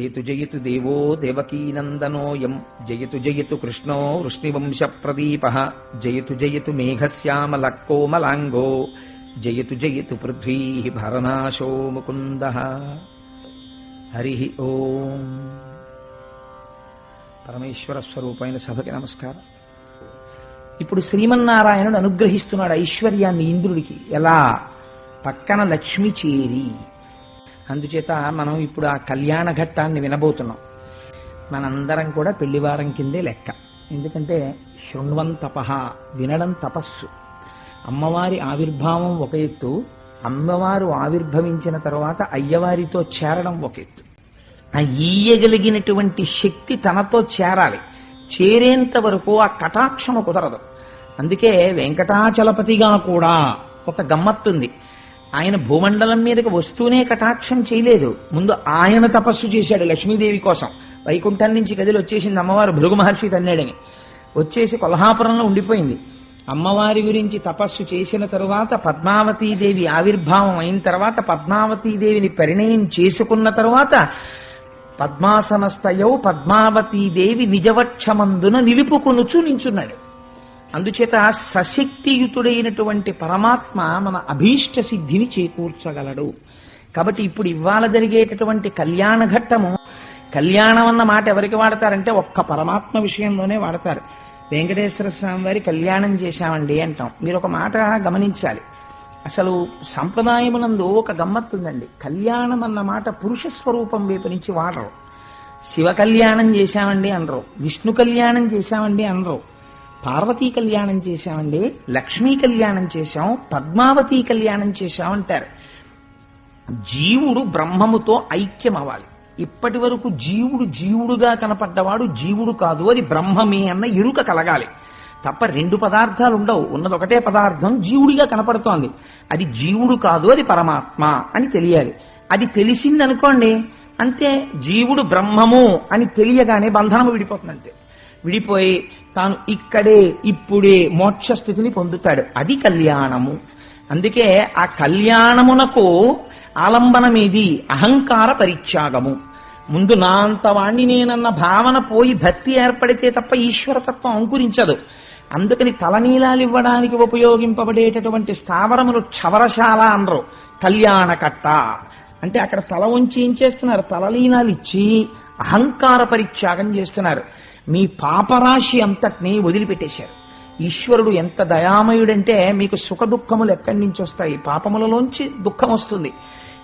జయతు జయతు దేవో దేవకీనందనోయం జయతు జయతు కృష్ణో వృష్ణివంశ ప్రదీప. జయతు జయతు మేఘశ్యామలక్కోమలాంగో జయతు జయతు పృథ్వీ భరనాశో ముకుంద. హరి ఓం. పరమేశ్వర స్వరూపమైన సభకి నమస్కారం. ఇప్పుడు శ్రీమన్నారాయణుడు అనుగ్రహిస్తున్నాడు ఐశ్వర్యాన్ని ఇంద్రుడికి. ఎలా? పక్కన లక్ష్మి చేరి అందుచేత మనం ఇప్పుడు ఆ కళ్యాణ ఘట్టాన్ని వినబోతున్నాం. మనందరం కూడా పెళ్ళివారం కిందే లెక్క. ఎందుకంటే శృణ్వం తపహ వినడం తపస్సు. అమ్మవారి ఆవిర్భావం ఒక ఎత్తు అమ్మవారు ఆవిర్భవించిన తర్వాత అయ్యవారితో చేరడం ఒక ఎత్తు. ఆ ఈయగలిగినటువంటి శక్తి తనతో చేరాలి. చేరేంత వరకు ఆ కటాక్షము కుదరదు. అందుకే వెంకటాచలపతిగా కూడా ఒక గమ్మత్తుంది ఆయన భూమండలం మీదకి వస్తూనే కటాక్షం చేయలేదు. ముందు ఆయన తపస్సు చేశాడు లక్ష్మీదేవి కోసం. వైకుంఠం నుంచి గదిలో వచ్చేసింది అమ్మవారు భృగు మహర్షి తన్నాడని. వచ్చేసి కొల్హాపురంలో ఉండిపోయింది. అమ్మవారి గురించి తపస్సు చేసిన తరువాత పద్మావతీదేవి ఆవిర్భావం అయిన తర్వాత పద్మావతీదేవిని పరిణయం చేసుకున్న తరువాత పద్మాసనస్థయౌ పద్మావతీదేవి నిజవక్షమందున నిలుపుకొనుచు నించున్నాడు. అందుచేత సశక్తియుతుడైనటువంటి పరమాత్మ మన అభీష్ట సిద్ధిని చేకూర్చగలడు. కాబట్టి ఇప్పుడు ఇవాళ జరిగేటటువంటి కళ్యాణ ఘట్టము కళ్యాణం అన్న మాట ఎవరికి వాడతారంటే ఒక్క పరమాత్మ విషయంలోనే వాడతారు. వెంకటేశ్వర స్వామి వారి కళ్యాణం చేశామండి అంటాం. మీరు ఒక మాట గమనించాలి. అసలు సంప్రదాయమునందు ఒక గమ్మత్తుందండి కళ్యాణం అన్న మాట పురుష స్వరూపం వైపు నుంచి వాడరు. శివ కళ్యాణం చేశామండి అనరు. విష్ణు కళ్యాణం చేశామండి అనరు. పార్వతీ కళ్యాణం చేశామండి లక్ష్మీ కళ్యాణం చేశాం పద్మావతి కళ్యాణం చేశాం అంటారు. జీవుడు బ్రహ్మముతో ఐక్యం అవ్వాలి ఇప్పటి వరకు జీవుడు జీవుడుగా కనపడ్డవాడు జీవుడు కాదు అది బ్రహ్మమే అన్న ఎరుక కలగాలి. తప్ప రెండు పదార్థాలు ఉండవు ఉన్నది ఒకటే పదార్థం జీవుడిగా కనపడుతోంది. అది జీవుడు కాదు అది పరమాత్మ అని తెలియాలి. అది తెలిసిందనుకోండి అంతే జీవుడు బ్రహ్మము అని తెలియగానే బంధనము విడిపోతుంది అంతే విడిపోయి తాను ఇక్కడే ఇప్పుడే మోక్ష స్థితిని పొందుతాడు. అది కళ్యాణము. అందుకే ఆ కళ్యాణమునకు ఆలంబనమేది? అహంకార పరిత్యాగము. ముందు నా అంతవాణ్ణి నేనన్న భావన పోయి భక్తి ఏర్పడితే తప్ప ఈశ్వరతత్వం అంకురించదు. అందుకని తలనీలాలు ఇవ్వడానికి ఉపయోగింపబడేటటువంటి స్థావరములు క్షవరశాల అనరు. కళ్యాణకట్ట అంటే అక్కడ తల ఉంచి ఏం చేస్తున్నారు? తలలీనాలు ఇచ్చి అహంకార పరిత్యాగం చేస్తున్నారు. మీ పాపరాశి అంతటినీ వదిలిపెట్టేశారు. ఈశ్వరుడు ఎంత దయామయుడంటే మీకు సుఖ దుఃఖములు ఎక్కడి నుంచి వస్తాయి? పాపములలోంచి దుఃఖం వస్తుంది.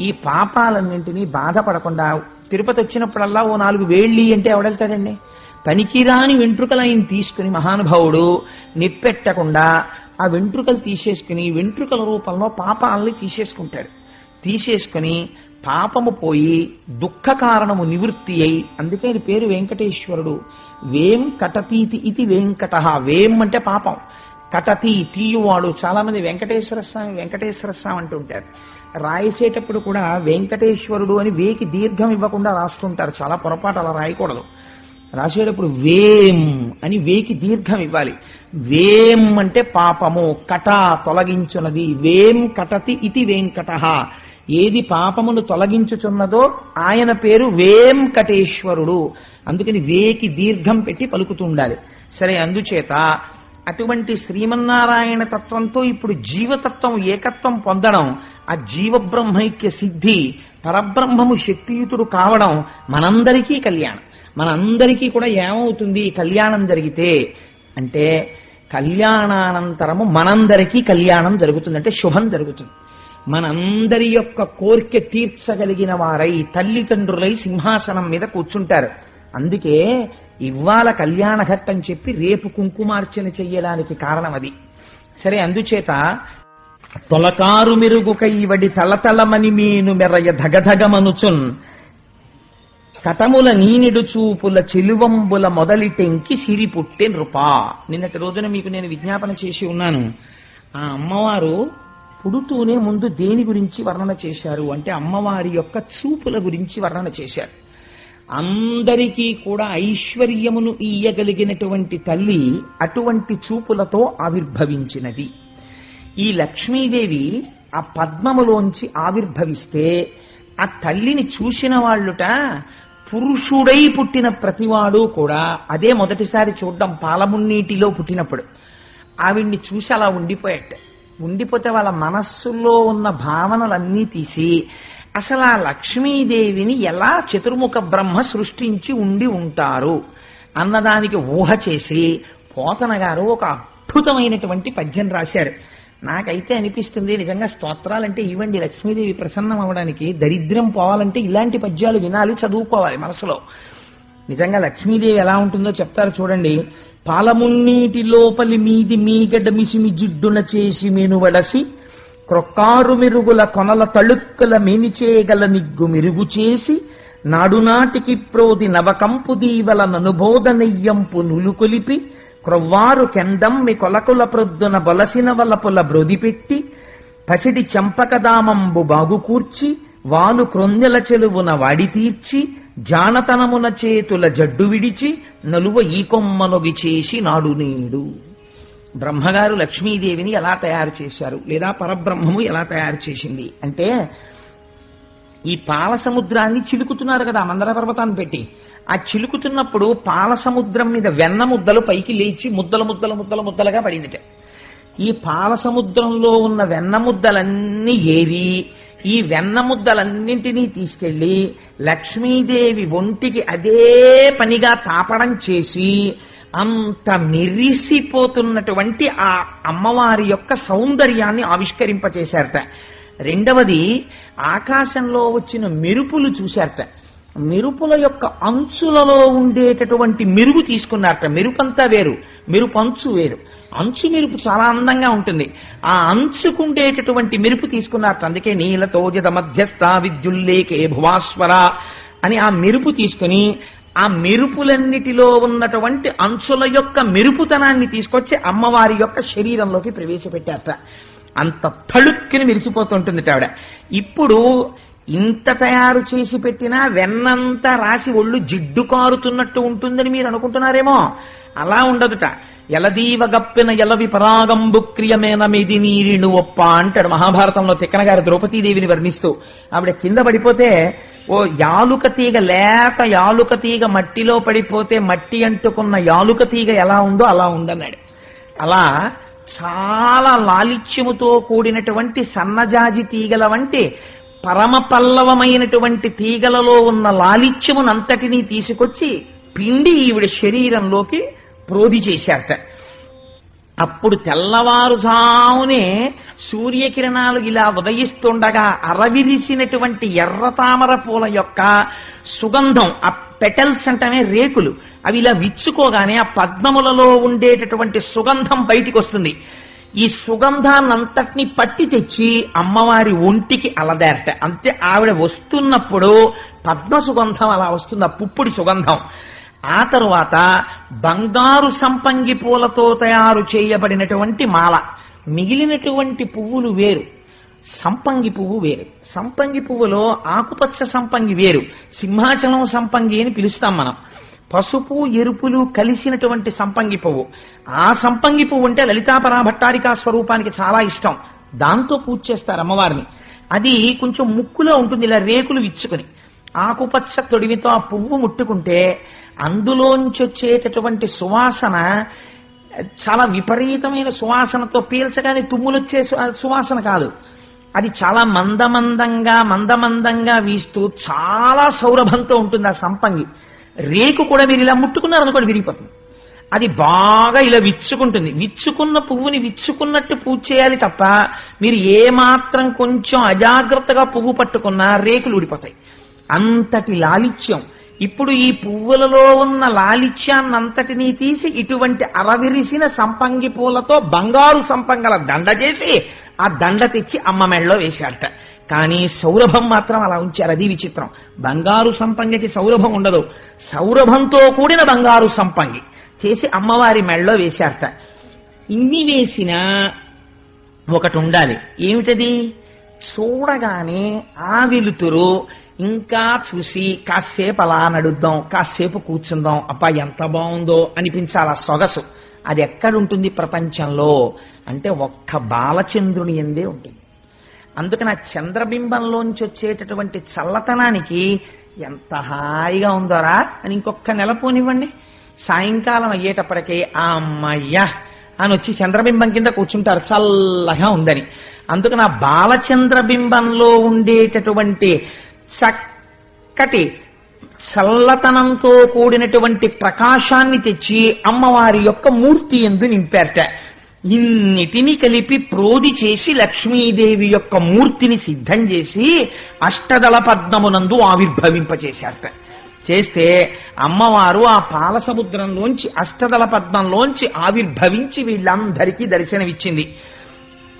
ఈ పాపాలన్నింటినీ బాధపడకుండా తిరుపతి వచ్చినప్పుడల్లా ఓ నాలుగు వేళ్ళి అంటే ఎవడెళ్తాడండి? పనికిరాని వెంట్రుకలు ఆయన తీసుకుని మహానుభావుడు నిప్పెట్టకుండా ఆ వెంట్రుకలు తీసేసుకుని వెంట్రుకల రూపంలో పాపాలని తీసేసుకుంటాడు. తీసేసుకుని పాపము పోయి దుఃఖ కారణము నివృత్తి అయి అందుకే ఇది పేరు వెంకటేశ్వరుడు. వేం కటతీతి ఇది వెంకట. వేం అంటే పాపం. కటతి తీయువాడు. చాలా మంది వెంకటేశ్వర స్వామి వెంకటేశ్వర స్వామి అంటుంటారు. రాయిసేటప్పుడు కూడా వెంకటేశ్వరుడు అని వేకి దీర్ఘం ఇవ్వకుండా రాస్తుంటారు. చాలా పొరపాటు అలా రాయకూడదు. రాసేటప్పుడు వేం అని వేకి దీర్ఘం ఇవ్వాలి. వేం అంటే పాపము. కట తొలగించున్నది వేం కటతి ఇది వెంకట. ఏది పాపమును తొలగించుచున్నదో ఆయన పేరు వేంకటేశ్వరుడు. అందుకని వేకి దీర్ఘం పెట్టి పలుకుతూ ఉండాలి. సరే అందుచేత అటువంటి శ్రీమన్నారాయణ తత్వంతో ఇప్పుడు జీవతత్వం ఏకత్వం పొందడం ఆ జీవబ్రహ్మైక్య సిద్ధి పరబ్రహ్మము శక్తియుతుడు కావడం మనందరికీ కళ్యాణం. మనందరికీ కూడా ఏమవుతుంది? కళ్యాణం జరిగితే అంటే కళ్యాణానంతరము మనందరికీ కళ్యాణం జరుగుతుంది. అంటే శుభం జరుగుతుంది. మనందరి యొక్క కోరిక తీర్చగలిగిన వారై తల్లిదండ్రులై సింహాసనం మీద కూర్చుంటారు. అందుకే ఇవాళ కళ్యాణ ఘట్టం చెప్పి రేపు కుంకుమార్చన చెయ్యడానికి కారణం అది. సరే అందుచేత తొలకారు మెరుగు కైవడి తలతలమని మీను మెరయ ధగధగమనుచున్. కటముల నీనిడు చూపుల చెలువంబుల మొదలిటెంకి సిరి పుట్టే నృపా నిన్నటి రోజున మీకు నేను విజ్ఞాపన చేసి ఉన్నాను. ఆ అమ్మవారు పుడుతూనే ముందు దేని గురించి వర్ణన చేశారు అంటే అమ్మవారి యొక్క చూపుల గురించి వర్ణన చేశారు. అందరికీ కూడా ఐశ్వర్యమును ఇయ్యగలిగినటువంటి తల్లి అటువంటి చూపులతో ఆవిర్భవించినది. ఈ లక్ష్మీదేవి ఆ పద్మములోంచి ఆవిర్భవిస్తే ఆ తల్లిని చూసిన వాళ్ళుట పురుషుడై పుట్టిన ప్రతివాడు కూడా అదే మొదటిసారి చూడడం పాలమున్నీటిలో పుట్టినప్పుడు ఆవిడ్ని చూసి అలా ఉండిపోయాట ఉండిపోతే వాళ్ళ మనస్సులో ఉన్న భావనలన్నీ తీసి అసలు ఆ లక్ష్మీదేవిని ఎలా చతుర్ముఖ బ్రహ్మ సృష్టించి ఉండి ఉంటారు అన్నదానికి ఊహ చేసి పోతన గారు ఒక అద్భుతమైనటువంటి పద్యం రాశారు. నాకైతే అనిపిస్తుంది నిజంగా స్తోత్రాలంటే ఇవ్వండి లక్ష్మీదేవి ప్రసన్నం అవడానికి దరిద్రం పోవాలంటే ఇలాంటి పద్యాలు వినాలి చదువుకోవాలి మనసులో. నిజంగా లక్ష్మీదేవి ఎలా ఉంటుందో చెప్తారు చూడండి. పాలమున్నీటి లోపలి మీది మీగడ మిసిమి జిడ్డున చేసి మెనువడసి క్రొక్కారు మెరుగుల కొనల తళుక్కల మేనిచేయగల నిగ్గు మెరుగు చేసి నాడునాటికి ప్రోది నవకంపు దీవల ననుబోధ నెయ్యంపు నులుకొలిపి క్రొవ్వారు కెందమ్మి కొలకుల ప్రొద్దున బొలసిన వలపుల బ్రొదిపెట్టి పసిడి చెంపకదామంబు బాగుకూర్చి వాలు క్రొందెల చెలువున వాడి తీర్చి జానతనమున చేతుల జడ్డు విడిచి నలువ ఈ కొమ్మనొగి చేసి నాడు నేడు. బ్రహ్మగారు లక్ష్మీదేవిని ఎలా తయారు చేశారు? లేదా పరబ్రహ్మము ఎలా తయారు చేసింది? అంటే ఈ పాల సముద్రాన్ని చిలుకుతున్నారు కదా మందర పర్వతాన్ని పెట్టి. ఆ చిలుకుతున్నప్పుడు పాల సముద్రం మీద వెన్న ముద్దలు పైకి లేచి ముద్దల ముద్దల ముద్దల ముద్దలుగా పడిందిట. ఈ పాల సముద్రంలో ఉన్న వెన్న ముద్దలన్నీ ఏవి? ఈ వెన్న ముద్దలన్నింటినీ తీసుకెళ్ళి లక్ష్మీదేవి ఒంటికి అదే పనిగా తాపడం చేసి అంత మెరిసిపోతున్నటువంటి ఆ అమ్మవారి యొక్క సౌందర్యాన్ని ఆవిష్కరింపచేశారట. రెండవది ఆకాశంలో వచ్చిన మెరుపులు చూశారట. మెరుపుల యొక్క అంచులలో ఉండేటటువంటి మెరుగు తీసుకున్నారట. మెరుపంతా వేరు. మెరుపు అంచు వేరు. అంచు మెరుపు చాలా అందంగా ఉంటుంది. ఆ అంచుకుండేటటువంటి మెరుపు తీసుకున్నారట. అందుకే నీలతోజద మధ్యస్థ విద్యుల్లేకే భువాస్వర అని ఆ మెరుపు తీసుకుని ఆ మెరుపులన్నిటిలో ఉన్నటువంటి అంచుల యొక్క మెరుపుతనాన్ని తీసుకొచ్చి అమ్మవారి యొక్క శరీరంలోకి ప్రవేశపెట్టారట. అంత తళుక్కిని మెరిసిపోతుంటుంది ఆవిడ. ఇప్పుడు ఇంత తయారు చేసి పెట్టినా వెన్నంతా రాసి ఒళ్ళు జిడ్డు కారుతున్నట్టు ఉంటుందని మీరు అనుకుంటున్నారేమో? అలా ఉండదుట. ఎలదీవ గప్పిన ఎలవి పరాగంబు క్రియమేన మెది నీరిణు ఒప్ప అంటాడు మహాభారతంలో తిక్కన గారు ద్రౌపదీదేవిని వర్ణిస్తూ. ఆవిడ కింద పడిపోతే ఓ యాలుక తీగ లేక యాలుక తీగ మట్టిలో పడిపోతే మట్టి అంటుకున్న యాలుక తీగ ఎలా ఉందో అలా ఉందన్నాడు. అలా చాలా లాలిత్యముతో కూడినటువంటి సన్నజాజి తీగల వంటి పరమ పల్లవమైనటువంటి తీగలలో ఉన్న లాలిత్యమునంతటినీ తీసుకొచ్చి పిండి ఈవిడ శరీరంలోకి ప్రోధి చేశారట. అప్పుడు తెల్లవారుజామునే సూర్యకిరణాలు ఇలా ఉదయిస్తుండగా అరవిరిసినటువంటి ఎర్ర తామర పూల యొక్క సుగంధం ఆ పెటల్స్ అంటేనే రేకులు అవి ఇలా విచ్చుకోగానే ఆ పద్మములలో ఉండేటటువంటి సుగంధం బయటికి వస్తుంది ఈ సుగంధాన్నంతటినీ పట్టి తెచ్చి అమ్మవారి ఒంటికి అలదేరట. అంతే ఆవిడ వస్తున్నప్పుడు పద్మ సుగంధం అలా వస్తుంది? ఆ పుప్పుడి సుగంధం. ఆ తరువాత బంగారు సంపంగి పూలతో తయారు చేయబడినటువంటి మాల. మిగిలినటువంటి పువ్వులు వేరు. సంపంగి పువ్వు వేరు. సంపంగి పువ్వులో ఆకుపచ్చ సంపంగి వేరు. సింహాచలం సంపంగి అని పిలుస్తాం మనం. పసుపు ఎరుపులు కలిసినటువంటి సంపంగి పువ్వు. ఆ సంపంగి పువ్వు అంటే లలితాపరా భట్టారికా స్వరూపానికి చాలా ఇష్టం. దాంతో పూజ చేస్తారు అమ్మవారిని. అది కొంచెం ముక్కులో ఉంటుంది ఇలా రేకులు విచ్చుకుని. ఆకుపచ్చ తొడిమితో ఆ పువ్వు ముట్టుకుంటే అందులోంచి వచ్చేటటువంటి సువాసన చాలా విపరీతమైన సువాసనతో పీల్చగానే తుమ్ములొచ్చే సు- సువాసన కాదు. అది చాలా మందమందంగా మందమందంగా వీస్తూ చాలా సౌరభంతో ఉంటుంది ఆ సంపంగి. రేకు కూడా మీరు ఇలా ముట్టుకున్నారనుకోండి విరిగిపోతుంది. అది బాగా ఇలా విచ్చుకుంటుంది. విచ్చుకున్న పువ్వుని విచ్చుకున్నట్టు పూజ చేయాలి తప్ప మీరు ఏమాత్రం కొంచెం అజాగ్రత్తగా పువ్వు పట్టుకున్నా రేకులు ఊడిపోతాయి. అంతటి లాలిత్యం. ఇప్పుడు ఈ పువ్వులలో ఉన్న లాలిత్యాన్నంతటినీ తీసి ఇటువంటి అరవిరిసిన సంపంగి పూలతో బంగారు సంపంగల దండ చేసి ఆ దండ తెచ్చి అమ్మ మెడలో వేశాడట కానీ సౌరభం మాత్రం అలా ఉంచారు. అది విచిత్రం. బంగారు సంపంగికి సౌరభం ఉండదు. సౌరభంతో కూడిన బంగారు సంపంగి. చేసి అమ్మవారి మెడలో వేశారట. ఇన్ని వేసినా ఒకటి ఉండాలి ఏమిటది? చూడగానే ఆ వెలుతురు ఇంకా చూసి కాసేపు అలా నడుద్దాం కాసేపు కూర్చుందాం. అబ్బా ఎంత బాగుందో అనిపించాలి ఆ సొగసు. అది ఎక్కడుంటుంది ప్రపంచంలో? అంటే ఒక్క బాలచంద్రుని ఎందే ఉంటుంది. అందుకని ఆ చంద్రబింబంలోంచి వచ్చేటటువంటి చల్లతనానికి ఎంత హాయిగా ఉందోరా అని ఇంకొక నెల పోనివ్వండి. సాయంకాలం అయ్యేటప్పటికే ఆ అమ్మయ్యా అని వచ్చి చంద్రబింబం కింద కూర్చుంటారు. చల్లగా ఉందని. అందుకని ఆ బాలచంద్రబింబంలో ఉండేటటువంటి చక్కటి చల్లతనంతో కూడినటువంటి ప్రకాశాన్ని తెచ్చి అమ్మవారి యొక్క మూర్తి ఎందు నింపారట. ఇన్నిటిని కలిపి ప్రోది చేసి లక్ష్మీదేవి యొక్క మూర్తిని సిద్ధం చేసి అష్టదళ పద్మమునందు ఆవిర్భవింపచేశారట. చేస్తే అమ్మవారు ఆ పాల సముద్రంలోంచి అష్టదళ పద్మంలోంచి ఆవిర్భవించి వీళ్ళందరికీ దర్శనమిచ్చింది.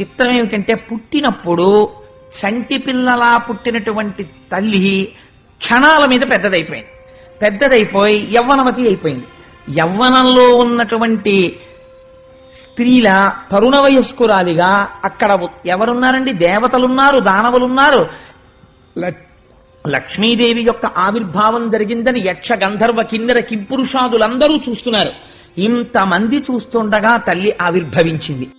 చిత్రం ఏమిటంటే పుట్టినప్పుడు చంటి పిల్లలా పుట్టినటువంటి తల్లి క్షణాల మీద పెద్దదైపోయింది. పెద్దదైపోయి యవ్వనవతి అయిపోయింది. యవ్వనంలో ఉన్నటువంటి స్త్రీల తరుణ వయస్కురాలిగా అక్కడ ఎవరున్నారండి? దేవతలున్నారు దానవులున్నారు. లక్ష్మీదేవి యొక్క ఆవిర్భావం జరిగిందని యక్ష గంధర్వ కిన్నెర కింపురుషాదులందరూ చూస్తున్నారు. ఇంతమంది చూస్తుండగా తల్లి ఆవిర్భవించింది.